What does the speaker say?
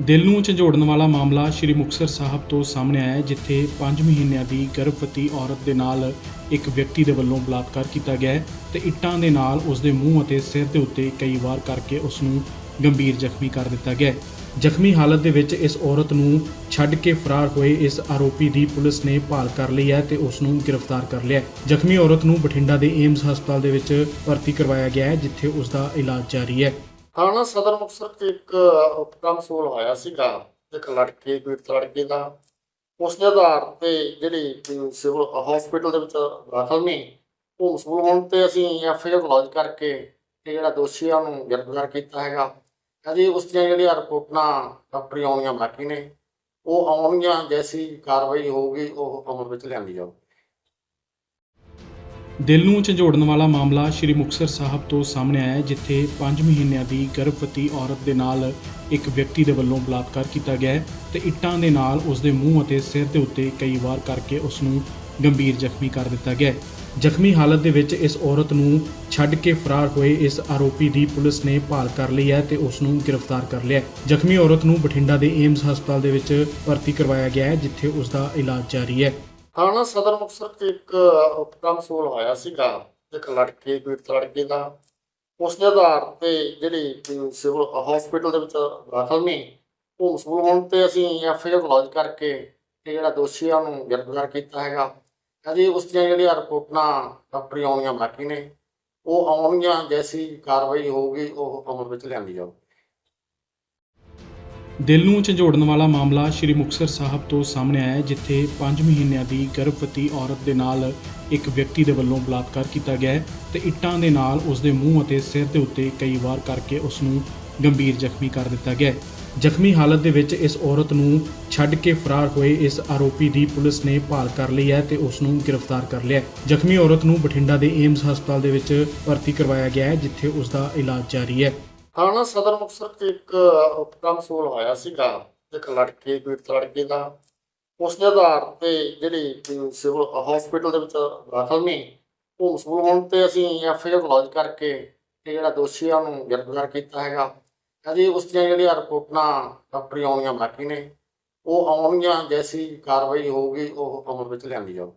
ਦਿਲ ਨੂੰ ਝੰਜੋੜਨ ਵਾਲਾ ਮਾਮਲਾ ਸ਼੍ਰੀ ਮੁਕਤਸਰ ਸਾਹਿਬ ਤੋਂ ਸਾਹਮਣੇ ਆਇਆ ਹੈ, ਜਿੱਥੇ 5 ਮਹੀਨਿਆਂ ਦੀ ਗਰਭਵਤੀ ਔਰਤ ਦੇ ਨਾਲ ਇੱਕ ਵਿਅਕਤੀ ਦੇ ਵੱਲੋਂ ਬਲਾਤਕਾਰ ਕੀਤਾ ਗਿਆ ਹੈ ਤੇ ਇੱਟਾਂ ਦੇ ਨਾਲ ਉਸ ਦੇ ਮੂੰਹ ਅਤੇ ਸਿਰ ਦੇ ਉੱਤੇ ਕਈ ਵਾਰ ਕਰਕੇ ਉਸ ਨੂੰ ਗੰਭੀਰ ਜ਼ਖਮੀ ਕਰ ਦਿੱਤਾ ਗਿਆ ਹੈ। ਜ਼ਖਮੀ ਹਾਲਤ ਦੇ ਵਿੱਚ ਇਸ ਔਰਤ ਨੂੰ ਛੱਡ ਕੇ ਫਰਾਰ ਹੋਏ ਇਸ ਆਰੋਪੀ ਦੀ ਪੁਲਿਸ ਨੇ ਭਾਲ ਕਰ ਲਈ ਹੈ ਤੇ ਉਸ ਨੂੰ ਗ੍ਰਿਫਤਾਰ ਕਰ ਲਿਆ ਹੈ। ਜ਼ਖਮੀ ਔਰਤ ਨੂੰ ਬਠਿੰਡਾ ਦੇ ਏਮਜ਼ ਹਸਪਤਾਲ ਦੇ ਵਿੱਚ ਭਰਤੀ ਕਰਵਾਇਆ ਗਿਆ ਹੈ ਜਿੱਥੇ ਉਸ ਦਾ ਇਲਾਜ ਜਾਰੀ ਹੈ ਥਾਣਾ ਸਦਰ ਮੁਕਤਸਰ 'ਚ ਇੱਕ ਉਪਕਰਮ ਸੋਲ ਹੋਇਆ ਸੀਗਾ। ਇੱਕ ਲੜਕੀ ਪੀੜਤ ਲੜਕੀ ਦਾ। ਉਸ ਦੇ ਆਧਾਰ ਤੇ ਜਿਹੜੀ ਸਿਵਲ ਹਸਪੀਟਲ ਦੇ ਵਿੱਚ ਦਾਖਲ ਨੇ ਉਹ ਮਸੂਲ ਹੋਣ ਤੇ ਅਸੀਂ ਐਫ ਆਈ ਆਰ ਲੌਜ ਕਰਕੇ ਇਹ ਜਿਹੜਾ ਦੋਸ਼ੀ ਆ ਉਹਨੂੰ ਗ੍ਰਿਫਤਾਰ ਕੀਤਾ ਹੈਗਾ। ਅਜੇ ਉਸ ਦੀਆਂ ਜਿਹੜੀਆਂ ਰਿਪੋਰਟਾਂ ਡਾਕਟਰੀ ਆਉਣੀਆਂ ਬਾਕੀ ਨੇ, ਉਹ ਆਉਣਗੀਆਂ, ਜੈਸੀ ਕਾਰਵਾਈ ਹੋਊਗੀ, ਉਹ ਅਮਲ ਵਿੱਚ ਲਿਆਂਦੀ ਜਾਊ ਦਿਲ ਨੂੰ ਝੰਜੋੜਨ ਵਾਲਾ ਮਾਮਲਾ ਸ਼੍ਰੀ ਮੁਕਤਸਰ ਸਾਹਿਬ ਤੋਂ ਸਾਹਮਣੇ ਆਇਆ ਹੈ, ਜਿੱਥੇ 5 ਮਹੀਨਿਆਂ ਦੀ ਗਰਭਵਤੀ ਔਰਤ ਦੇ ਨਾਲ ਇੱਕ ਵਿਅਕਤੀ ਦੇ ਵੱਲੋਂ ਬਲਾਤਕਾਰ ਕੀਤਾ ਗਿਆ ਹੈ ਤੇ ਇੱਟਾਂ ਦੇ ਨਾਲ ਉਸ ਦੇ ਮੂੰਹ ਅਤੇ ਸਿਰ ਦੇ ਉੱਤੇ ਕਈ ਵਾਰ ਕਰਕੇ ਉਸ ਨੂੰ ਗੰਭੀਰ ਜ਼ਖਮੀ ਕਰ ਦਿੱਤਾ ਗਿਆ ਹੈ। ਜ਼ਖਮੀ ਹਾਲਤ ਦੇ ਵਿੱਚ ਇਸ ਔਰਤ ਨੂੰ ਛੱਡ ਕੇ ਫਰਾਰ ਹੋਏ ਇਸ ਆਰੋਪੀ ਦੀ ਪੁਲਿਸ ਨੇ ਭਾਲ ਕਰ ਲਈ ਹੈ ਤੇ ਉਸ ਨੂੰ ਗ੍ਰਿਫਤਾਰ ਕਰ ਲਿਆ ਜ਼ਖਮੀ ਔਰਤ ਨੂੰ ਬਠਿੰਡਾ ਦੇ ਏਮਜ਼ ਹਸਪਤਾਲ ਦੇ ਵਿੱਚ ਭਰਤੀ ਕਰਵਾਇਆ ਗਿਆ ਹੈ ਜਿੱਥੇ ਉਸ ਦਾ ਇਲਾਜ ਜਾਰੀ ਹੈ ਥਾਣਾ ਸਦਰ ਮੁਕਤਸਰ 'ਚ ਇੱਕ ਉਪਕਰਮ ਸੋਲ ਹੋਇਆ ਸੀਗਾ। ਇੱਕ ਲੜਕੀ, ਪੀੜਤ ਲੜਕੇ ਦਾ। ਉਸ ਦੇ ਆਧਾਰ ਤੇ ਜਿਹੜੀ ਸਿਵਲ ਹਸਪੀਟਲ ਦੇ ਵਿੱਚ ਦਾਖਲ ਨੇ ਉਹ ਮਸੂਲ ਹੋਣ ਤੇ ਅਸੀਂ ਐਫ ਆਈ ਆਰ ਲੌਜ ਕਰਕੇ ਇਹ ਜਿਹੜਾ ਦੋਸ਼ੀ ਆ ਉਹਨੂੰ ਗ੍ਰਿਫਤਾਰ ਕੀਤਾ ਹੈਗਾ। ਅਜੇ ਉਸ ਦੀਆਂ ਜਿਹੜੀਆਂ ਰਿਪੋਰਟਾਂ ਡਾਕਟਰੀ ਆਉਣੀਆਂ ਬਾਕੀ ਨੇ, ਉਹ ਆਉਣਗੀਆਂ, ਜੈਸੀ ਕਾਰਵਾਈ ਹੋਊਗੀ, ਉਹ ਅਮਲ ਵਿੱਚ ਲਿਆਂਦੀ ਜਾਊ ਦਿਲ ਨੂੰ ਝੰਜੋੜਨ ਵਾਲਾ ਮਾਮਲਾ ਸ਼੍ਰੀ ਮੁਕਤਸਰ ਸਾਹਿਬ ਤੋਂ ਸਾਹਮਣੇ ਆਇਆ ਹੈ, ਜਿੱਥੇ 5 ਮਹੀਨਿਆਂ ਦੀ ਗਰਭਵਤੀ ਔਰਤ ਦੇ ਨਾਲ ਇੱਕ ਵਿਅਕਤੀ ਦੇ ਵੱਲੋਂ ਬਲਾਤਕਾਰ ਕੀਤਾ ਗਿਆ ਹੈ ਤੇ ਇੱਟਾਂ ਦੇ ਨਾਲ ਉਸ ਦੇ ਮੂੰਹ ਅਤੇ ਸਿਰ ਦੇ ਉੱਤੇ ਕਈ ਵਾਰ ਕਰਕੇ ਉਸ ਨੂੰ ਗੰਭੀਰ ਜ਼ਖਮੀ ਕਰ ਦਿੱਤਾ ਗਿਆ ਹੈ। ਜ਼ਖਮੀ ਹਾਲਤ ਦੇ ਵਿੱਚ ਇਸ ਔਰਤ ਨੂੰ ਛੱਡ ਕੇ ਫਰਾਰ ਹੋਏ ਇਸ ਆਰੋਪੀ ਦੀ ਪੁਲਿਸ ਨੇ ਭਾਲ ਕਰ ਲਈ ਹੈ ਤੇ ਉਸ ਨੂੰ ਗ੍ਰਿਫਤਾਰ ਕਰ ਲਿਆ ਹੈ। ਜ਼ਖਮੀ ਔਰਤ ਨੂੰ ਬਠਿੰਡਾ ਦੇ ਏਮਜ਼ ਹਸਪਤਾਲ ਦੇ ਵਿੱਚ ਭਰਤੀ ਕਰਵਾਇਆ ਗਿਆ ਹੈ ਜਿੱਥੇ ਉਸ ਦਾ ਇਲਾਜ ਜਾਰੀ ਹੈ ਥਾਣਾ ਸਦਰ ਮੁਕਤਸਰ 'ਚ ਇੱਕ ਉਪਕਰਮ ਸੋਲ ਹੋਇਆ ਸੀਗਾ। ਇੱਕ ਲੜਕੀ, ਪੀੜਤ ਲੜਕੀ ਦਾ। ਉਸ ਦੇ ਆਧਾਰ ਤੇ ਜਿਹੜੀ ਸਿਵਲ ਹਸਪੀਟਲ ਦੇ ਵਿੱਚ ਦਾਖਲ ਨੇ ਉਹ ਮਸੂਲ ਹੋਣ ਤੇ ਅਸੀਂ ਐਫ ਆਈ ਲੌਜ ਕਰਕੇ ਇਹ ਜਿਹੜਾ ਦੋਸ਼ੀ ਆ ਉਹਨੂੰ ਗ੍ਰਿਫਤਾਰ ਕੀਤਾ ਹੈਗਾ। ਅਜੇ ਉਸ ਦੀਆਂ ਜਿਹੜੀਆਂ ਰਿਪੋਰਟਾਂ ਡਾਕਟਰੀ ਆਉਣੀਆਂ ਬਾਕੀ ਨੇ, ਉਹ ਆਉਣਗੀਆਂ, ਜੈਸੀ ਕਾਰਵਾਈ ਹੋਊਗੀ, ਉਹ ਅਮਲ ਵਿੱਚ ਲਿਆਂਦੀ ਜਾਊ